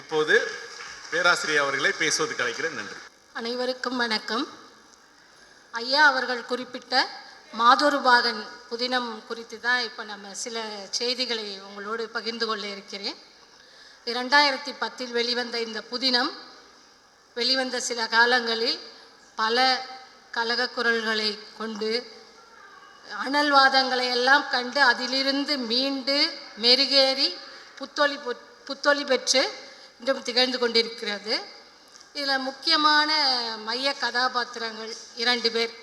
இப்போது பேராசிரியர் அவர்களை பேசுவதற்கு அழைக்கிறேன். நன்றி. அனைவருக்கும் வணக்கம். ஐயா அவர்கள் குறிப்பிட்ட மாதொருபாகன் புதினம் குறித்து தான் இப்போ நம்ம சில செய்திகளை உங்களோடு பகிர்ந்து கொள்ள இருக்கிறேன். இரண்டாயிரத்தி பத்தில் வெளிவந்த இந்த புதினம் வெளிவந்த சில காலங்களில் பல கழக குரல்களை கொண்டு அனல்வாதங்களை எல்லாம் கண்டு அதிலிருந்து மீண்டு மெருகேறி புத்தொழி புத்தொழி பெற்று இன்றும் திகழ்ந்து கொண்டிருக்கிறது. இதில் முக்கியமான மைய கதாபாத்திரங்கள் இரண்டு பேர்.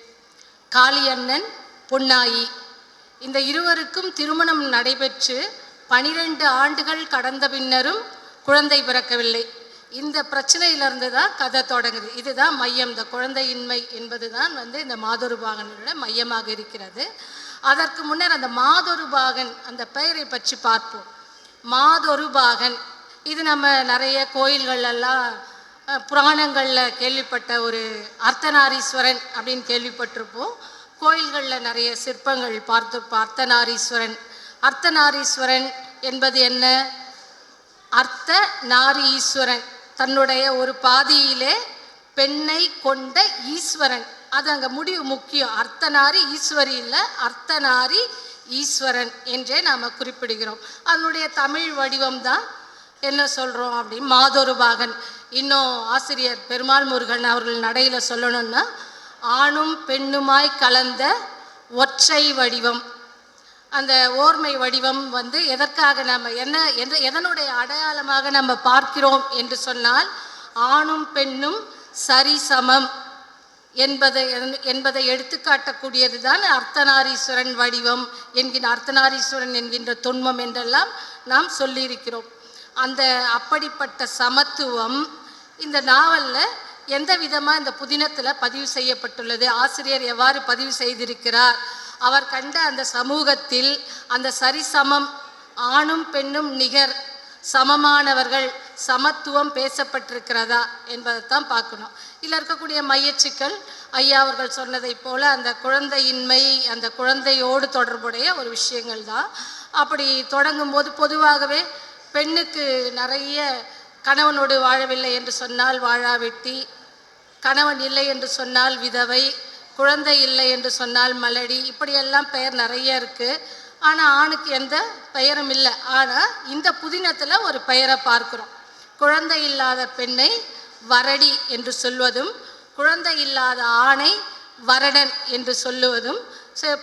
காளியண்ணன் பொன்னாயி. இந்த இருவருக்கும் திருமணம் நடைபெற்று பனிரெண்டு ஆண்டுகள் கடந்த பின்னரும் குழந்தை பிறக்கவில்லை. இந்த பிரச்சனையிலிருந்து தான் கதை தொடங்குது. இதுதான் மையம். இந்த குழந்தையின்மை என்பது தான் வந்து இந்த மாதொருபாகனோட மையமாக இருக்கிறது. அதற்கு முன்னர் அந்த மாதொருபாகன் அந்த பெயரை பற்றி பார்ப்போம். மாதொருபாகன். இது நம்ம நிறைய கோயில்களெல்லாம் புராணங்களில் கேள்விப்பட்ட ஒரு அர்த்தநாரீஸ்வரன் அப்படின்னு கேள்விப்பட்டிருப்போம். கோயில்களில் நிறைய சிற்பங்கள் பார்த்து அர்த்தநாரீஸ்வரன் அர்த்தநாரீஸ்வரன் என்பது என்ன? அர்த்த நாரி ஈஸ்வரன் தன்னுடைய ஒரு பாதியிலே பெண்ணை கொண்ட ஈஸ்வரன். அது அங்கே முடிவு முக்கியம். அர்த்தநாரி ஈஸ்வரி இல்லை அர்த்தநாரி ஈஸ்வரன் என்றே நாம் குறிப்பிடுகிறோம். அதனுடைய தமிழ் வடிவம் தான் என்ன சொல்கிறோம் அப்படின்னு மாதொரு பாகன் இன்னும் ஆசிரியர் பெருமாள் முருகன் அவர்கள் நடையில் சொல்லணும்னா ஆணும் பெண்ணுமாய் கலந்த ஒற்றை வடிவம். அந்த ஓர்மை வடிவம் வந்து எதற்காக நம்ம என்ன எந்த எதனுடைய அடையாளமாக நம்ம பார்க்கிறோம் என்று சொன்னால் ஆணும் பெண்ணும் சரிசமம் என்பதை என்பதை எடுத்துக்காட்டக்கூடியது தான் அர்த்தநாரீஸ்வரன் வடிவம் என்கின்ற அர்த்தநாரீஸ்வரன் என்கின்ற தொன்மம் என்றெல்லாம் நாம் சொல்லியிருக்கிறோம். அந்த அப்படிப்பட்ட சமத்துவம் இந்த நாவலில் எந்த விதமாக இந்த புதினத்தில் பதிவு செய்யப்பட்டுள்ளது? ஆசிரியர் எவ்வாறு பதிவு செய்திருக்கிறார்? அவர் கண்ட அந்த சமூகத்தில் அந்த சரிசமம் ஆணும் பெண்ணும் நிகர் சமமானவர்கள் சமத்துவம் பேசப்பட்டிருக்கிறதா என்பதைத்தான் பார்க்கணும். இதில் இருக்கக்கூடிய மையச்சிக்கல் ஐயா அவர்கள் சொன்னதைப் போல அந்த குழந்தையின்மை அந்த குழந்தையோடு தொடர்புடைய ஒரு விஷயங்கள் தான் அப்படி தொடங்கும்போது பொதுவாகவே பெண்ணுக்கு நிறைய கணவனோடு வாழவில்லை என்று சொன்னால் வாழாவெட்டி கணவன் இல்லை என்று சொன்னால் விதவை குழந்தை இல்லை என்று சொன்னால் மலடி இப்படியெல்லாம் பெயர் நிறைய இருக்குது ஆனால் ஆணுக்கு எந்த பெயரும் இல்லை. ஆனால் இந்த புதினத்தில் ஒரு பெயரை பார்க்குறோம். குழந்தை இல்லாத பெண்ணை வரடி என்று சொல்வதும் குழந்தை இல்லாத ஆணை வரடன் என்று சொல்லுவதும்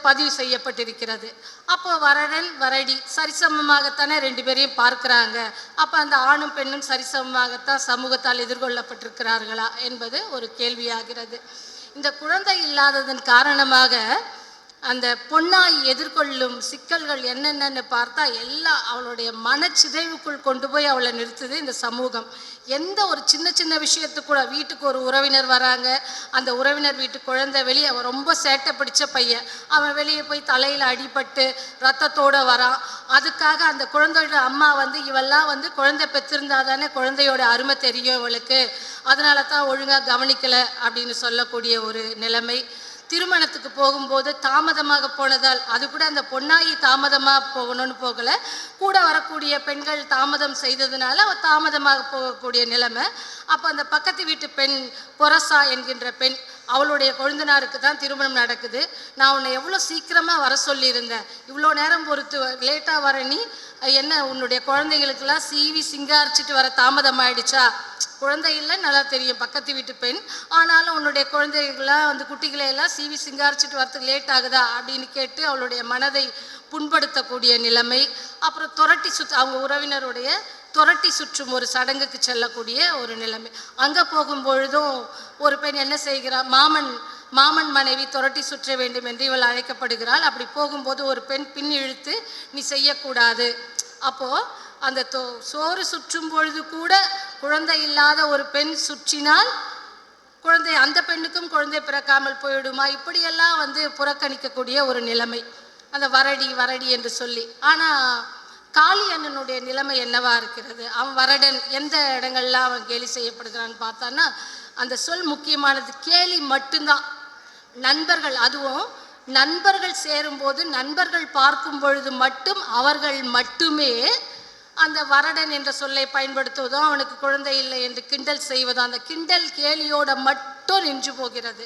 பதிவு செய்யப்பட்டிருக்கிறது. அப்போ வரடன் வரடி சரிசமமாகத்தானே ரெண்டு பேரையும் பார்க்குறாங்க. அப்போ அந்த ஆணும் பெண்ணும் சரிசமமாகத்தான் சமூகத்தால் எதிர்கொள்ளப்பட்டிருக்கிறார்களா என்பது ஒரு கேள்வியாகிறது. இந்த குழந்தை இல்லாததன் காரணமாக அந்த பொண்ணாய் எதிர்கொள்ளும் சிக்கல்கள் என்னென்னன்னு பார்த்தா எல்லாம் அவளுடைய மனச்சிதைவுக்குள் கொண்டு போய் அவளை நிறுத்துது இந்த சமூகம். எந்த ஒரு சின்ன சின்ன விஷயத்துக்கு கூட வீட்டுக்கு ஒரு உறவினர் வராங்க. அந்த உறவினர் வீட்டு குழந்தை வெளியே அவன் ரொம்ப சேட்டை பிடிச்ச பையன். அவன் வெளியே போய் தலையில் அடிபட்டு ரத்தத்தோடு வரான். அதுக்காக அந்த குழந்தையோட அம்மா வந்து இவெல்லாம் வந்து குழந்தை பெற்றிருந்தா தானே குழந்தையோட அருமை தெரியும் இவளுக்கு. அதனால தான் ஒழுங்காக கவனிக்கலை அப்படின்னு சொல்லக்கூடிய ஒரு நிலைமை. திருமணத்துக்கு போகும்போது தாமதமாக போனதால் அது கூட அந்த பொன்னாயி தாமதமாக போகணும்னு போகலை. கூட வரக்கூடிய பெண்கள் தாமதம் செய்ததுனால தாமதமாக போகக்கூடிய நிலைமை. அப்போ அந்த பக்கத்து வீட்டு பெண் பொரசா என்கின்ற பெண் அவளுடைய கொழுந்தனாருக்கு தான் திருமணம் நடக்குது. நான் உன்னை எவ்வளோ சீக்கிரமாக வர சொல்லியிருந்தேன். இவ்வளோ நேரம் பொறுத்து லேட்டாக வர நீ என்ன உன்னுடைய குழந்தைங்களுக்கெல்லாம் சீவி சிங்காரிச்சிட்டு வர தாமதம் ஆயிடுச்சா குழந்தை இல்லை நல்லா தெரியும். பக்கத்து வீட்டு பெண். ஆனாலும் உன்னுடைய குழந்தைகளாம் வந்து குட்டிகளை எல்லாம் சீவி சிங்காரிச்சிட்டு வரத்துக்கு லேட் ஆகுதா அப்படின்னு கேட்டு அவளுடைய மனதை புண்படுத்தக்கூடிய நிலைமை. அப்புறம் துரட்டி சுத்த அவங்க உறவினருடைய துரட்டி சுற்றும் ஒரு சடங்குக்கு செல்லக்கூடிய ஒரு நிலைமை. அங்கே போகும்பொழுதும் ஒரு பெண் என்ன செய்கிறார் மாமன் மாமன் மனைவி துரட்டி சுற்ற வேண்டும் என்று இவள் அழைக்கப்படுகிறாள். அப்படி போகும்போது ஒரு பெண் பின் இழுத்து நீ செய்யக்கூடாது. அப்போது அந்த தோ சோறு சுற்றும் பொழுது கூட குழந்தை இல்லாத ஒரு பெண் சுற்றினால் குழந்தை அந்த பெண்ணுக்கும் குழந்தை பிறக்காமல் போயிடுமா? இப்படியெல்லாம் வந்து புறக்கணிக்கக்கூடிய ஒரு நிலைமை. அந்த வரடி வரடி என்று சொல்லி. ஆனால் காளி அண்ணனுடைய நிலைமை என்னவா இருக்கிறது? அவன் வரடன் எந்த இடங்கள்லாம் அவன் கேலி செய்யப்படுகிறான்னு பார்த்தான்னா அந்த சொல் முக்கியமானது கேலி மட்டும்தான். நண்பர்கள் அதுவும் நண்பர்கள் சேரும்போது நண்பர்கள் பார்க்கும் பொழுது மட்டும் அவர்கள் மட்டுமே அந்த வரடன் என்ற சொல்லை பயன்படுத்துவதும் அவனுக்கு குழந்தை இல்லை என்று கிண்டல் செய்வதும் அந்த கிண்டல் கேலியோட மட்டும் நின்று போகிறது.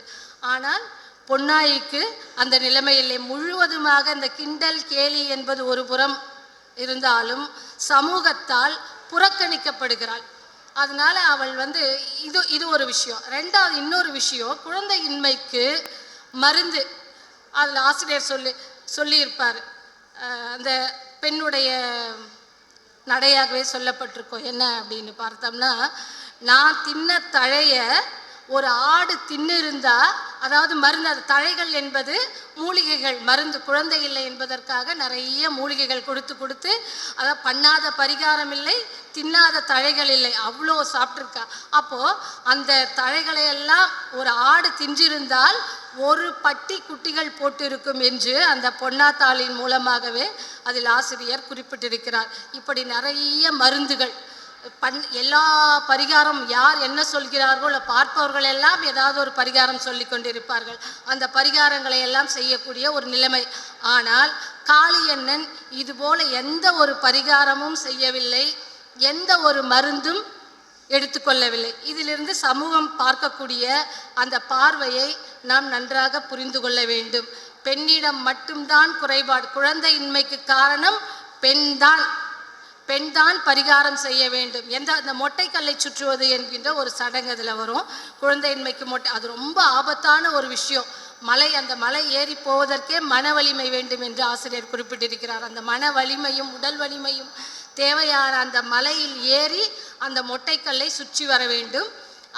ஆனால் பொன்னாயிக்கு அந்த நிலைமையிலே முழுவதுமாக அந்த கிண்டல் கேலி என்பது ஒரு புறம் இருந்தாலும் சமூகத்தால் புறக்கணிக்கப்படுகிறாள். அதனால் அவள் வந்து இது இது ஒரு விஷயம். ரெண்டாவது இன்னொரு விஷயம் குழந்தையின்மைக்கு மருந்து. அதில் ஆசிரியர் சொல்லி சொல்லியிருப்பார். அந்த பெண்ணுடைய நடையாகவே சொல்லப்பட்டிருக்கோம். என்ன அப்படின்னு பார்த்தோம்னா நான் தின்ன தழைய ஒரு ஆடு தின்னிருந்தா அதாவது மருந்து அது தழைகள் என்பது மூலிகைகள் மருந்து குழந்தை இல்லை என்பதற்காக நிறைய மூலிகைகள் கொடுத்து கொடுத்து அதை பண்ணாத பரிகாரம் இல்லை தின்னாத தழைகள் இல்லை அவ்வளோ சாப்பிட்ருக்கா அப்போது அந்த தழைகளை எல்லாம் ஒரு ஆடு தின்றிருந்தால் ஒரு பட்டி குட்டிகள் போட்டிருக்கும் என்று அந்த பொன்னாத்தாளின் மூலமாகவே அதில் ஆசிரியர் குறிப்பிட்டிருக்கிறார். இப்படி நிறைய மருந்துகள் பண் எல்லா பரிகாரம் யார் என்ன சொல்கிறார்களோ பார்ப்பவர்கள் எல்லாம் ஏதாவது ஒரு பரிகாரம் சொல்லி கொண்டிருப்பார்கள். அந்த பரிகாரங்களை எல்லாம் செய்யக்கூடிய ஒரு நிலைமை. ஆனால் காளியண்ணன் இதுபோல எந்த ஒரு பரிகாரமும் செய்யவில்லை. எந்த ஒரு மருந்தும் எடுத்துக்கொள்ளவில்லை இதிலிருந்து சமூகம் பார்க்கக்கூடிய அந்த பார்வையை நாம் நன்றாக புரிந்து கொள்ள வேண்டும். பெண்ணிடம் மட்டும்தான் குறைபாடு குழந்தையின்மைக்கு காரணம் பெண்தான். பெண்தான் பரிகாரம் செய்ய வேண்டும். எந்த அந்த மொட்டைக்கல்லை சுற்றுவது என்கின்ற ஒரு சடங்கு அதில் வரும். குழந்தையின்மைக்கு மொட்டை அது ரொம்ப ஆபத்தான ஒரு விஷயம். மலை அந்த மலை ஏறி போவதற்கே மன வலிமை வேண்டும் என்று ஆசிரியர் குறிப்பிட்டிருக்கிறார். அந்த மன வலிமையும் உடல் வலிமையும் தேவையான அந்த மலையில் ஏறி அந்த மொட்டைக்கல்லை சுற்றி வர வேண்டும்.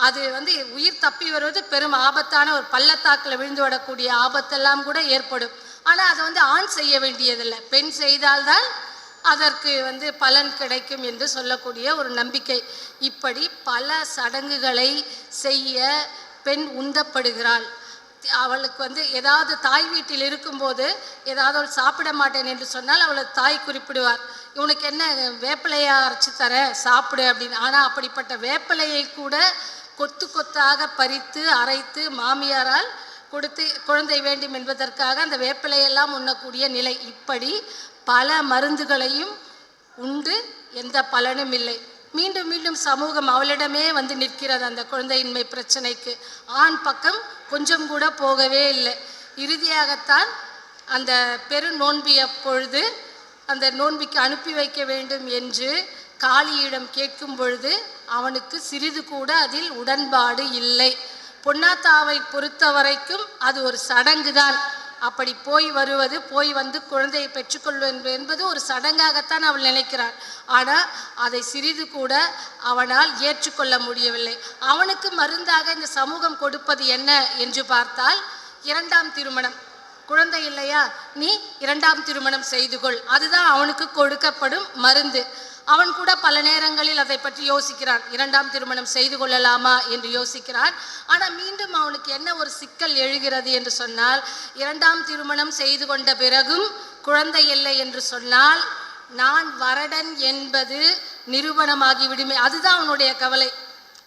அது வந்து உயிர் தப்பி வருவது பெரும் ஆபத்தான ஒரு பள்ளத்தாக்கில் விழுந்து விடக்கூடிய ஆபத்தெல்லாம் கூட ஏற்படும். ஆனால் அதை வந்து ஆண் செய்ய வேண்டியதில்லை. பெண் செய்தால்தான் அதற்கு வந்து பலன் கிடைக்கும் என்று சொல்லக்கூடிய ஒரு நம்பிக்கை. இப்படி பல சடங்குகளை செய்ய பெண் உந்தப்படுகிறாள். அவளுக்கு வந்து ஏதாவது தாய் வீட்டில் இருக்கும்போது ஏதாவது அவள் சாப்பிட மாட்டேன் என்று சொன்னால் அவளை தாய் குறிப்பிடுவார். இவனுக்கு என்ன வேப்பிலையா அரைச்சி தர சாப்பிடு அப்படின்னு. ஆனால் அப்படிப்பட்ட வேப்பிலையை கூட கொத்து கொத்தாக பறித்து அரைத்து மாமியாரால் கொடுத்து குழந்தை வேண்டும் என்பதற்காக அந்த வேப்பிலையெல்லாம் உண்ணக்கூடிய நிலை. இப்படி பல மருந்துகளையும் உண்டு எந்த பலனும் இல்லை. மீண்டும் மீண்டும் சமூகம் அவளிடமே வந்து நிற்கிறது அந்த குழந்தையின்மை பிரச்சனைக்கு. ஆண் பக்கம் கொஞ்சம் கூட போகவே இல்லை. இறுதியாகத்தான் அந்த பெரு நோன்பிய பொழுது அந்த நோன்பிக்கு அனுப்பி வைக்க வேண்டும் என்று காளியிடம் கேட்கும் பொழுது அவனுக்கு சிறிது கூட அதில் உடன்பாடு இல்லை. பொன்னாத்தாவை பொறுத்த வரைக்கும் அது ஒரு சடங்கு தான் அப்படி போய் வருவது போய் வந்து குழந்தையை பெற்றுக்கொள்வது என்பது ஒரு சடங்காகத்தான் அவள் நினைக்கிறாள். ஆனால் அதை சிறிது கூட அவனால் ஏற்றுக்கொள்ள முடியவில்லை. அவனுக்கு மருந்தாக இந்த சமூகம் கொடுப்பது என்ன என்று பார்த்தால் இரண்டாம் திருமணம். குழந்தை இல்லையா? நீ இரண்டாம் திருமணம் செய்து கொள். அதுதான் அவனுக்கு கொடுக்கப்படும் மருந்து. அவன் கூட பல நேரங்களில் அதை பற்றி யோசிக்கிறான். இரண்டாம் திருமணம் செய்து கொள்ளலாமா என்று யோசிக்கிறான். ஆனால் மீண்டும் அவனுக்கு என்ன ஒரு சிக்கல் எழுகிறது என்று சொன்னால் இரண்டாம் திருமணம் செய்து கொண்ட பிறகும் குழந்தை இல்லை என்று சொன்னால் நான் வரடன் என்பது நிரூபணமாகி விடுமே அதுதான் அவனுடைய கவலை.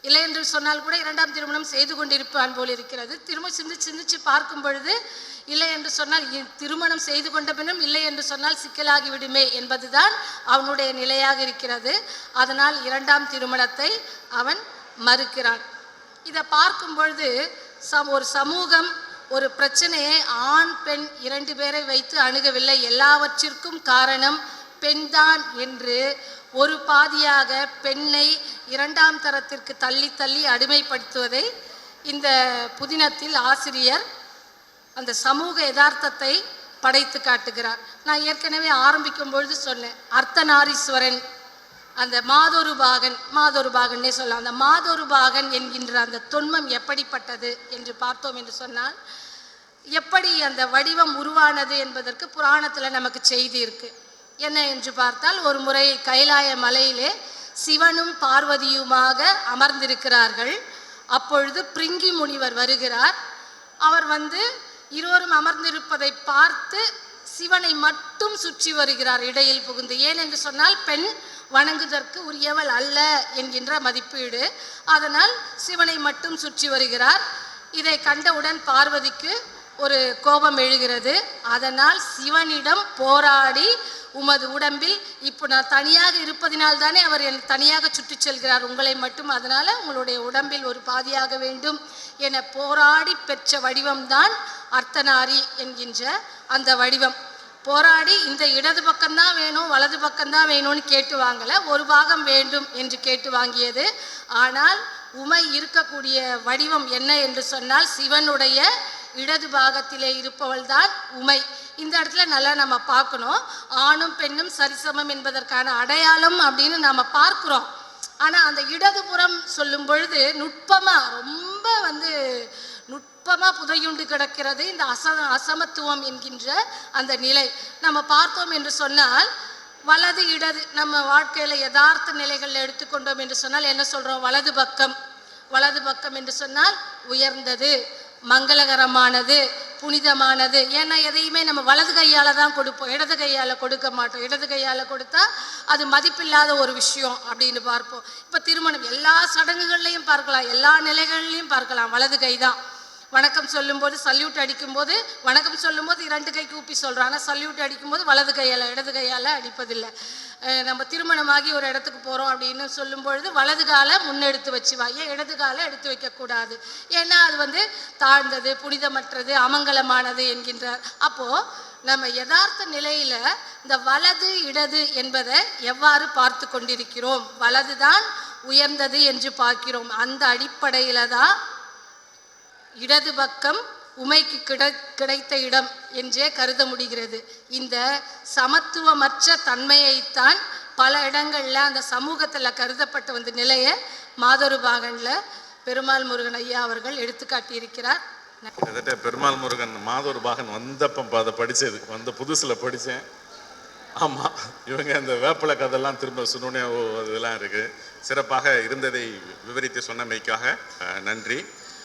இல்லை என்று சொன்னால் கூட இரண்டாம் திருமணம் செய்து கொண்டிருப்பான் போல் இருக்கிறது. திரும்ப சிந்தி சிந்திச்சு பார்க்கும் பொழுது இல்லை என்று சொன்னால் இ- திருமணம் செய்து கொண்ட பின்னும் இல்லை என்று சொன்னால் சிக்கலாகிவிடுமே என்பதுதான் அவனுடைய நிலையாக இருக்கிறது. அதனால் இரண்டாம் திருமணத்தை அவன் மறுக்கிறான். இதை பார்க்கும் பொழுது சம் ஒரு சமூகம் ஒரு பிரச்சனையை ஆண் பெண் இரண்டு பேரை வைத்து அணுகவில்லை. எல்லாவற்றிற்கும் காரணம் பெண்தான் என்று ஒரு பாதியாக பெண்ணை இரண்டாம் தரத்திற்கு தள்ளி தள்ளி அடிமைப்படுத்துவதை இந்த புதினத்தில் ஆசிரியர் அந்த சமூக யதார்த்தத்தை படைத்து காட்டுகிறார். நான் ஏற்கனவே ஆரம்பிக்கும் பொழுது சொன்னேன் அர்த்தநாரீஸ்வரன் அந்த மாதொரு பாகன் மாதொரு பாகன்னே சொல்லலாம். அந்த மாதொரு பாகன் என்கின்ற அந்த தொன்மம் எப்படிப்பட்டது என்று பார்த்தோம் என்று சொன்னால் எப்படி அந்த வடிவம் உருவானது என்பதற்கு புராணத்தில் நமக்கு செய்தி இருக்குது என்ன என்று பார்த்தால் ஒரு முறை கைலாய மலையிலே சிவனும் பார்வதியுமாக அமர்ந்திருக்கிறார்கள். அப்பொழுது பிரிங்கி முனிவர் வருகிறார். அவர் வந்து இருவரும் அமர்ந்திருப்பதை பார்த்து சிவனை மட்டும் சுற்றி வருகிறார் இடையில் புகுந்து. ஏன் என்று சொன்னால் பெண் வணங்குதற்கு உரியவள் அல்ல என்கின்ற மதிப்பீடு. அதனால் சிவனை மட்டும் சுற்றி வருகிறார். இதை கண்டவுடன் பார்வதிக்கு ஒரு கோபம் எழுகிறது. அதனால் சிவனிடம் போராடி உமது உடம்பில் இப்போ நான் தனியாக இருப்பதினால் தானே அவர் என் தனியாக சுற்றி செல்கிறார். உங்களை மட்டும் அதனால் உங்களுடைய உடம்பில் ஒரு பாதியாக வேண்டும் என போராடி பெற்ற வடிவம்தான் அர்த்தநாரி என்கின்ற அந்த வடிவம். போராடி இந்த இடது பக்கம்தான் வேணும் வலது பக்கம்தான் வேணும்னு கேட்டு வாங்கலை. ஒரு பாகம் வேண்டும் என்று கேட்டு வாங்கியது. ஆனால் உமை இருக்கக்கூடிய வடிவம் என்ன என்று சொன்னால் சிவனுடைய இடது பாகத்திலே இருப்பவள் தான் உமை. இந்த இடத்துல நல்லா நம்ம பார்க்கணும். ஆணும் பெண்ணும் சரிசமம் என்பதற்கான அடையாளம் அப்படின்னு நம்ம பார்க்குறோம். ஆனால் அந்த இடதுபுறம் சொல்லும் பொழுது நுட்பமாக ரொம்ப வந்து நுட்பமாக புதையுண்டு கிடக்கிறது இந்த அச அசமத்துவம் என்கின்ற அந்த நிலை. நம்ம பார்த்தோம் என்று சொன்னால் வலது இடது நம்ம வாழ்க்கையில் யதார்த்த நிலைகள் எடுத்துக்கொண்டோம் என்று சொன்னால் என்ன சொல்கிறோம் வலது பக்கம். வலது பக்கம் என்று சொன்னால் உயர்ந்தது. மங்களகரமானது புனிதமானது. ஏன்னா எதையுமே நம்ம வலது கையால் தான் கொடுப்போம் இடது கையால் கொடுக்க மாட்டோம். இடது கையால் கொடுத்தா அது மதிப்பில்லாத ஒரு விஷயம் அப்படின்னு பார்ப்போம். இப்போ திருமணம் எல்லா சடங்குகள்லையும் பார்க்கலாம் எல்லா நிலைகள்லையும் பார்க்கலாம். வலது கை தான். வணக்கம் சொல்லும்போது சல்யூட் அடிக்கும்போது வணக்கம் சொல்லும்போது இரண்டு கை கூப்பி சொல்கிறோம் ஆனால் சல்யூட் அடிக்கும்போது வலது கையால் இடது கையால் அடிப்பதில்லை. நம்ம திருமணமாகி ஒரு இடத்துக்கு போகிறோம் அப்படின்னு சொல்லும் பொழுது வலது காலை முன்னெடுத்து வச்சு வா ஏன் இடது காலை எடுத்து வைக்கக்கூடாது? ஏன்னா அது வந்து தாழ்ந்தது புனிதமற்றது அமங்கலமானது என்கின்றார். அப்போது நம்ம யதார்த்த நிலையில் இந்த வலது இடது என்பதை எவ்வாறு பார்த்து கொண்டிருக்கிறோம்? வலது தான் உயர்ந்தது என்று பார்க்கிறோம். அந்த அடிப்படையில் தான் இடது பக்கம் உமைக்கு கிட கிடைத்த இடம் என்றே கருத முடிகிறது. இந்த சமத்துவமற்ற தன்மையைத்தான் பல இடங்களில் அந்த சமூகத்தில் கருதப்பட்ட வந்த நிலையை மாதொரு பாகனில் பெருமாள் முருகன் ஐயா அவர்கள் எடுத்துக்காட்டியிருக்கிறார். கிட்டத்தட்ட பெருமாள் முருகன் மாதொரு பாகன் வந்தப்ப அதை படித்தது வந்த புதுசில் படித்தேன் ஆமாம் இவங்க அந்த வேப்பிலை கதெல்லாம் திரும்ப சுடுனே இதெல்லாம் இருக்குது சிறப்பாக இருந்ததை விவரித்து சொன்னமைக்காக நன்றி.